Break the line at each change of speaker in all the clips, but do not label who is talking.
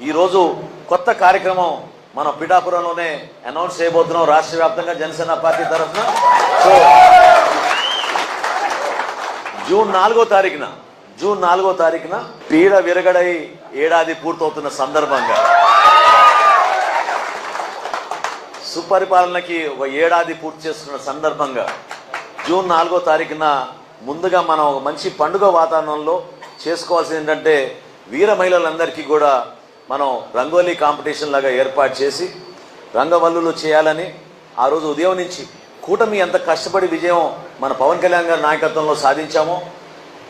ఈరోజు కొత్త కార్యక్రమం మన పిఠాపురంలోనే అనౌన్స్ చేయబోతున్నాం రాష్ట్ర వ్యాప్తంగా జనసేన పార్టీ తరఫున. సో జూన్ నాలుగో తారీఖున జూన్ నాలుగో తారీఖున పీడ విరగడై ఏడాది పూర్తవుతున్న సందర్భంగా సుపరిపాలనకి ఒక ఏడాది పూర్తి చేస్తున్న సందర్భంగా జూన్ నాలుగో తారీఖున ముందుగా మనం ఒక మంచి పండుగ వాతావరణంలో చేసుకోవాల్సింది ఏంటంటే వీర మహిళలందరికీ కూడా మనం రంగోలీ కాంపిటీషన్ లాగా ఏర్పాటు చేసి రంగవల్లులు చేయాలని ఆ రోజు ఉదయం నుంచి కూటమి ఎంత కష్టపడి విజయం మన పవన్ కళ్యాణ్ గారి నాయకత్వంలో సాధించామో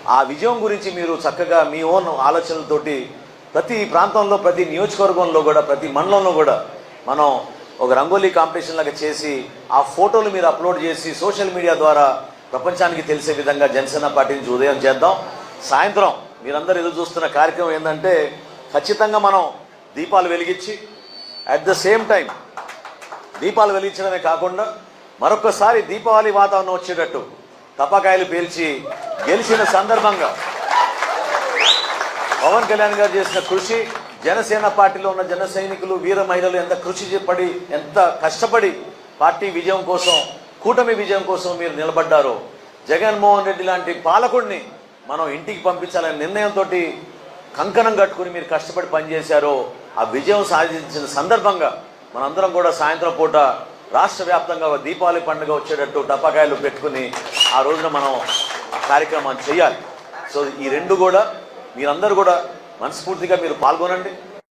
ఆ విజయం గురించి మీరు చక్కగా మీ ఓన్ ఆలోచనలతోటి ప్రతి ప్రాంతంలో ప్రతి నియోజకవర్గంలో కూడా ప్రతి మండలంలో కూడా మనం ఒక రంగోలీ కాంపిటీషన్ లాగా చేసి ఆ ఫోటోలు మీరు అప్లోడ్ చేసి సోషల్ మీడియా ద్వారా ప్రపంచానికి తెలిసే విధంగా జనసేన పార్టీ నుంచి ఉదయం చేద్దాం. సాయంత్రం మీరందరూ ఎదురు చూస్తున్న కార్యక్రమం ఏంటంటే ఖచ్చితంగా మనం దీపాలు వెలిగించి అట్ ద సేమ్ టైం దీపాలు వెలిగించడమే కాకుండా మరొకసారి దీపావళి వాతావరణం వచ్చేటట్టు తపాకాయలు పేల్చి గెలిచిన సందర్భంగా పవన్ కళ్యాణ్ గారు చేసిన కృషి జనసేన పార్టీలో ఉన్న జన సైనికులు వీర మహిళలు ఎంత కృషి పడి ఎంత కష్టపడి పార్టీ విజయం కోసం కూటమి విజయం కోసం మీరు నిలబడ్డారో జగన్మోహన్ రెడ్డి లాంటి పాలకుడిని మనం ఇంటికి పంపించాలనే నిర్ణయంతో కంకణం కట్టుకుని మీరు కష్టపడి పనిచేశారో ఆ విజయం సాధించిన సందర్భంగా మనందరం కూడా సాయంత్రం పూట రాష్ట్ర వ్యాప్తంగా దీపావళి పండుగ వచ్చేటట్టు టపాకాయలు పెట్టుకుని ఆ రోజున మనం కార్యక్రమాన్ని చేయాలి. సో ఈ రెండు కూడా మీరందరూ కూడా మనస్ఫూర్తిగా మీరు పాల్గొనండి.